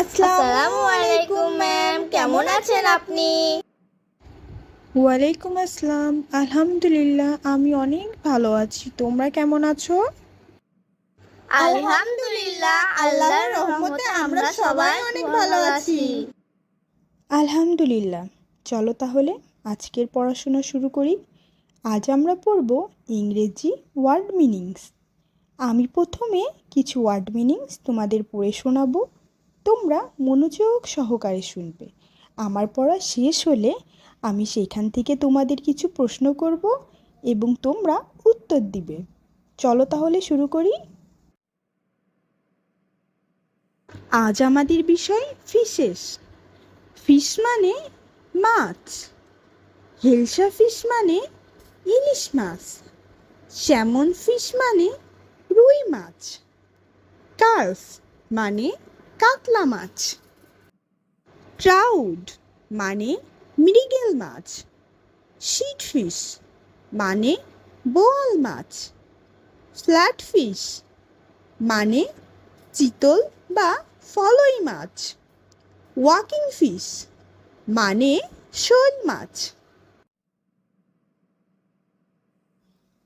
আসসালামু আলাইকুম ম্যাম কেমন আছেন আপনি ওয়ালাইকুম আসসালাম। আলহামদুলিল্লাহ আমি অনেক ভালো আছি। তোমরা কেমন আছো? আলহামদুলিল্লাহ আল্লাহর রহমতে আমরা সবাই অনেক ভালো আছি। আলহামদুলিল্লাহ। চলো তাহলে আজকের পড়াশোনা শুরু করি। আজ আমরা পড়ব ইংরেজি ওয়ার্ড মিনিংস। আমি প্রথমে কিছু ওয়ার্ড মিনিংস তোমাদের পড়ে শোনাবো। তোমরা মনোযোগ সহকারে শুনবে। আমার পড়া শেষ হলে আমি সেখান থেকে তোমাদের কিছু প্রশ্ন করব এবং তোমরা উত্তর দিবে। চলো তাহলে শুরু করি। আজ আমাদের বিষয় ফিশেস। ফিশ মানে মাছ। হেলসা ফিশ মানে ইলিশ মাছ স্যামন ফিশ মানে রুই মাছ কার্ফ মানে কাতলা মাছ ট্রাউড মানে মৃগেল মাছ শিট ফিশ মানে বোয়াল মাছ, ফ্ল্যাট ফিশ মানে চিতল বা ফলই মাছ, ওয়াকিং ফিশ মানে শোল মাছ।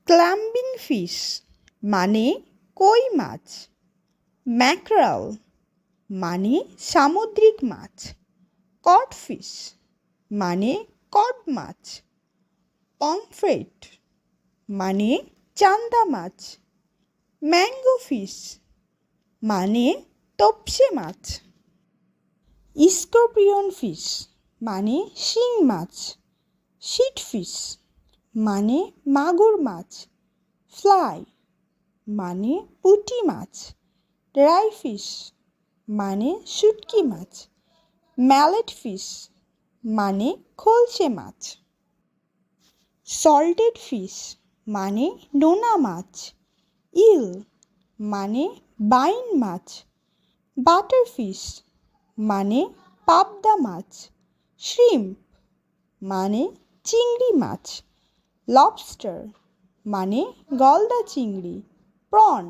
ক্লাম্বিং ফিশ মানে কই মাছ? ম্যাকরাল মানে সামুদ্রিক মাছ। কড ফিশ মানে কড মাছ। পমফ্রেট মানে চান্দা মাছ। ম্যাঙ্গো ফিশ মানে তপসে মাছ। স্করপিয়ন ফিশ মানে শিং মাছ। শিট ফিশ মানে মাগুর মাছ। ফ্লাই মানে পুঁটি মাছ। ড্রাই ফিশ মানে শুটকি মাছ। ম্যালেট ফিশ মানে খোলসে মাছ। সল্টেড ফিশ মানে নোনা মাছ। ইল মানে বাইন মাছ। বাটার ফিশ মানে পাবদা মাছ। শ্রিম্প মানে চিংড়ি মাছ। লবস্টার মানে গলদা চিংড়ি প্রন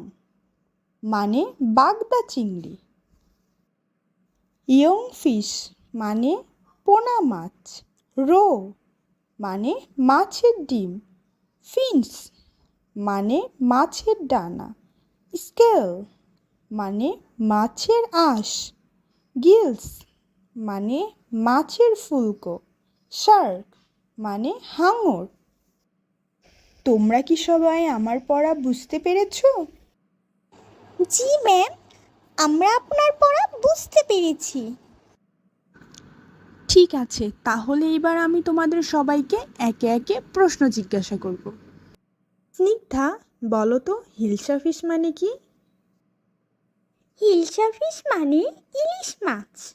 মানে বাগদা চিংড়ি। ইয়ং ফিশ মানে পোনা মাছ রো মানে মাছের ডিম ফিন্স মানে মাছের ডানা স্কেল মানে মাছের আঁশ গিলস মানে মাছের ফুলকো শার্ক মানে হাঙর। তোমরা কি সবাই আমার পড়া বুঝতে পেরেছ? জি ম্যাম আমরা আপনার পড়া বুঝতে পেরেছি। ঠিক আছে তাহলে এবার আমি তোমাদের সবাইকে একে একে প্রশ্ন জিজ্ঞাসা করব। স্নিগ্ধা বলো তো হিলসা ফিশ মানে কি? হিলসা ফিশ মানে ইলিশ মাছ।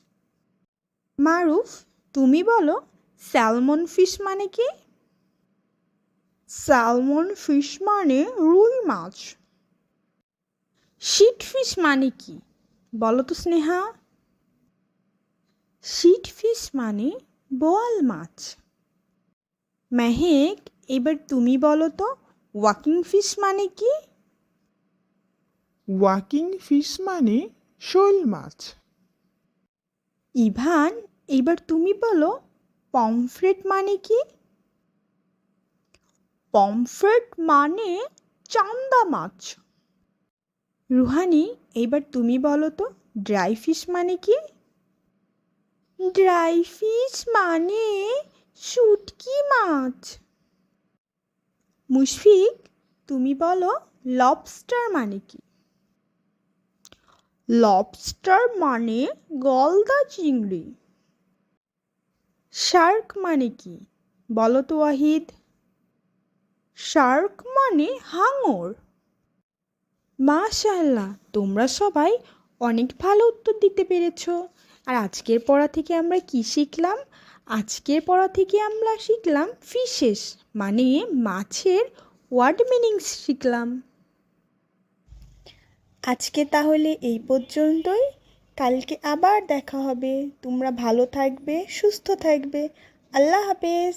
মারুফ তুমি বলো স্যালমন ফিশ মানে কি? স্যালমন ফিশ মানে রুই মাছ। শিট ফিশ মানে কি? বলো তো স্নেহা। শিট ফিশ মানে বোয়াল মাছ। মেহেক এবার তুমি বলো তো ওয়াকিং ফিশ মানে কি? ওয়াকিং ফিশ মানে শোল মাছ। ইভান এবার তুমি বলো পমফ্রেট মানে কি? পমফ্রেট মানে চান্দা মাছ। রুহানি এইবার তুমি বলো তো, ড্রাই ফিশ মানে কি? ড্রাই ফিশ মানে শুটকি মাছ। মুশফিক, তুমি বলো লবস্টার মানে কি? লবস্টার মানে গলদা চিংড়ি। শার্ক মানে কি? বলো তো, ওয়াহিদ। শার্ক মানে হাঙর। মাশাআল্লাহ, তোমরা সবাই অনেক ভালো উত্তর দিতে পেরেছ। আর আজকের পড়া থেকে আমরা কি শিখলাম? আজকের পড়া থেকে আমরা শিখলাম ফিশেস মানে মাছের ওয়ার্ড মিনিংস শিখলাম। আজকে তাহলে এই পর্যন্তই। কালকে আবার দেখা হবে। তোমরা ভালো থাকবে, সুস্থ থাকবে। আল্লাহ হাফেজ।